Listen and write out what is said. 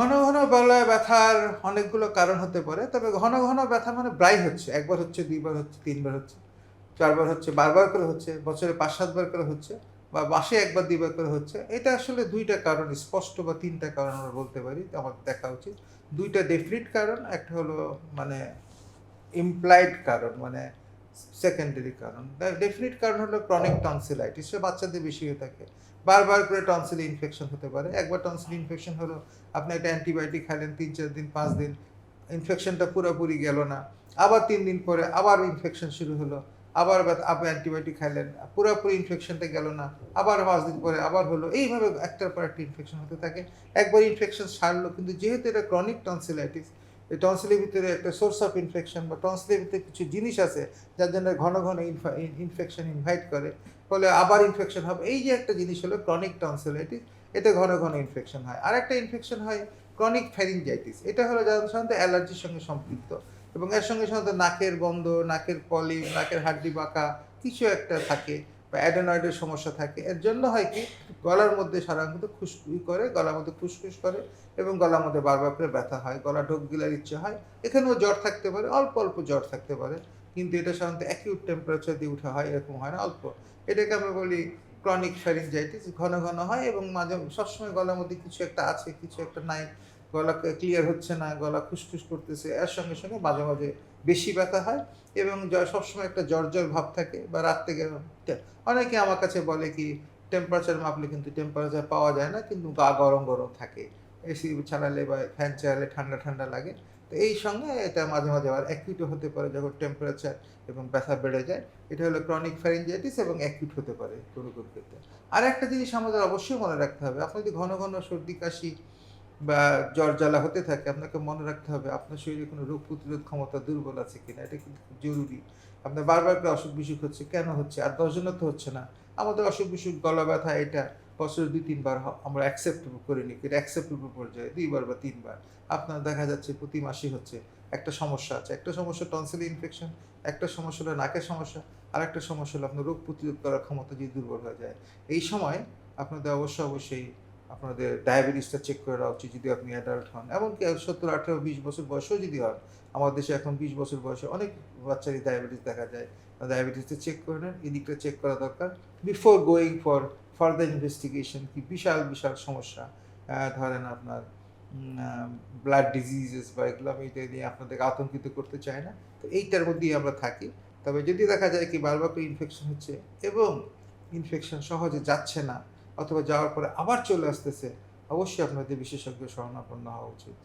ঘন ঘন গলায় ব্যথার অনেকগুলো কারণ হতে পারে, তবে ঘন ঘন ব্যথা মানে প্রায় হচ্ছে, একবার হচ্ছে, দুইবার হচ্ছে, তিনবার হচ্ছে, চারবার হচ্ছে, বারবার করে হচ্ছে, বছরে পাঁচ, সাতবার করে হচ্ছে, বা মাসে একবার, দুইবার করে হচ্ছে, এটা আসলে দুইটা কারণ, স্পষ্ট বা তিনটা কারণ আমরা বলতে পারি আমাদের দেখা উচিত। দুইটা ডেফিনিট কারণ, একটা হলো মানে ইমপ্লাইড কারণ মানে সেকেন্ডারি কারণ। ডেফিনিট কারণ হলো ক্রনিক টনসিলাইটিস সে বাচ্চাদের বেশি হয়ে থাকে। বারবার করে টনসিল ইনফেকশন হতে পারে। একবার টনসিল ইনফেকশন হলো, আপনি একটা অ্যান্টিবায়োটিক খাইলেন, তিন, চার দিন, পাঁচ দিন ইনফেকশনটা পুরোপুরি গেল না। আবার তিন দিন পরে আবার ইনফেকশন শুরু হলো। আবার আপনি অ্যান্টিবায়োটিক খাইলেন, পুরোপুরি ইনফেকশনটা গেল না। আবার পাঁচ দিন পরে আবার হলো। এইভাবে একটার পর একটা ইনফেকশন হতে থাকে। একবার ইনফেকশন সারলো কিন্তু যেহেতু এটা ক্রনিক টনসিলাইটিস এই টনসিলের ভিতরে একটা সোর্স অফ ইনফেকশন বা টনসিলের ভিতরে কিছু জিনিস আছে, যার জন্য ঘন ঘন ইনফেকশন ইনভাইট করে। ফলে আবার ইনফেকশন হবে। এই যে একটা জিনিস হলো ক্রনিক টনসিলাইটিস এতে ঘন ঘন ইনফেকশন হয়। আর একটা ইনফেকশন হয় ক্রনিক ফ্যারিনজাইটিস এটা হলো সাধারণত অ্যালার্জির সঙ্গে সম্পৃক্ত। এবং এর সঙ্গে সাধারণত নাকের বন্ধ নাকের পলিপ নাকের হাড্ডি বাঁকা, কিছু একটা থাকে। বা অ্যাডেনয়েডের সমস্যা থাকে। এর জন্য হয় কি, গলার মধ্যে সাধারণত খুশকুই করে, গলার মধ্যে খুসখুস করে এবং গলার মধ্যে বারবার করে ব্যথা হয়, গলা ঢোক গিলার ইচ্ছে হয়। এখানেও জ্বর থাকতে পারে, অল্প অল্প জ্বর থাকতে পারে। কিন্তু এটা সাধারণত অ্যাকিউট টেম্পারেচার দিয়ে উঠা হয়, এরকম হয় না, অল্প। এটাকে আমরা বলি ক্রনিক ফ্যারিনজাইটিস ঘন ঘন হয় এবং মাঝে, সবসময় গলার মধ্যে কিছু একটা আছে, কিছু একটা নাই। গলা ক্লিয়ার হচ্ছে না, গলা খুসখুস করতেছে, এর সঙ্গে সঙ্গে মাঝে মাঝে বেশি ব্যথা হয় এবং সবসময় একটা জ্বর ভাব থাকে বা রাত থেকে অনেকে আমার কাছে বলে কি টেম্পারেচার মাপলে কিন্তু টেম্পারেচার পাওয়া যায় না, কিন্তু গা গরম গরম থাকে। এসি চালালে বা ফ্যান চালালে ঠান্ডা ঠান্ডা লাগে। তো এই সঙ্গে এটা মাঝে মাঝে আবার অ্যাকিউটও হতে পারে যখন টেম্পারেচার এবং ব্যথা বেড়ে যায়। এটা হলো ক্রনিক ফ্যারিনজাইটিস এবং অ্যাকিউট হতে পারে কোনো কোনো ক্ষেত্রে। আর একটা জিনিস আমাদের অবশ্যই মনে রাখতে হবে। আপনি যদি ঘন ঘন সর্দি, কাশি বা জ্বর জ্বালা হতে থাকে, আপনাকে মনে রাখতে হবে আপনার শরীরে কোনো রোগ প্রতিরোধ ক্ষমতা দুর্বল আছে কিনা, এটা কিন্তু খুব জরুরি। আপনার বারবার করে অসুখ বিসুখ হচ্ছে, কেন হচ্ছে? আর দশজনের তো হচ্ছে না। আমাদের অসুখ বিসুখ, গলা ব্যথা, এটা বছরে দুই, তিনবার আমরা অ্যাকসেপ্ট করে নিই এটা অ্যাকসেপ্টেবল পর্যায়ে দুইবার বা তিনবার। আপনার দেখা যাচ্ছে প্রতি মাসেই হচ্ছে একটা সমস্যা আছে। একটা সমস্যা টনসিল ইনফেকশন একটা সমস্যা হলো নাকের সমস্যা আর একটা সমস্যা হলো আপনার রোগ প্রতিরোধ করার ক্ষমতা যদি দুর্বল হয়ে যায়। এই সময় আপনাদের অবশ্যই অবশ্যই আপনাদের ডায়াবেটিসটা চেক করে দেওয়া উচিত যদি আপনি অ্যাডাল্ট হন। এমনকি সত্তর, আঠেরো, বিশ বছর বয়সেও যদি হন, আমার দেশে এখন বিশ বছর বয়সে অনেক বাচ্চারই ডায়াবেটিস দেখা যায়। ডায়াবেটিসটা চেক করে নেন, এদিকটা চেক করা দরকার before going for further investigation কি বিশাল বিশাল সমস্যা। ধরেন আপনার ব্লাড ডিজিজেস বা এগুলো আমি এটা নিয়ে আপনাদেরকে আতঙ্কিত করতে চাই না। তো এইটার মধ্যেই আমরা থাকি। তবে যদি দেখা যায় কি বারবার করে ইনফেকশন হচ্ছে এবং ইনফেকশন সহজে যাচ্ছে না অথবা যাওয়ার পরে আবার চলে আসতেছে অবশ্যই আপনাদের বিশেষজ্ঞ শরণাপন্ন হওয়া উচিত।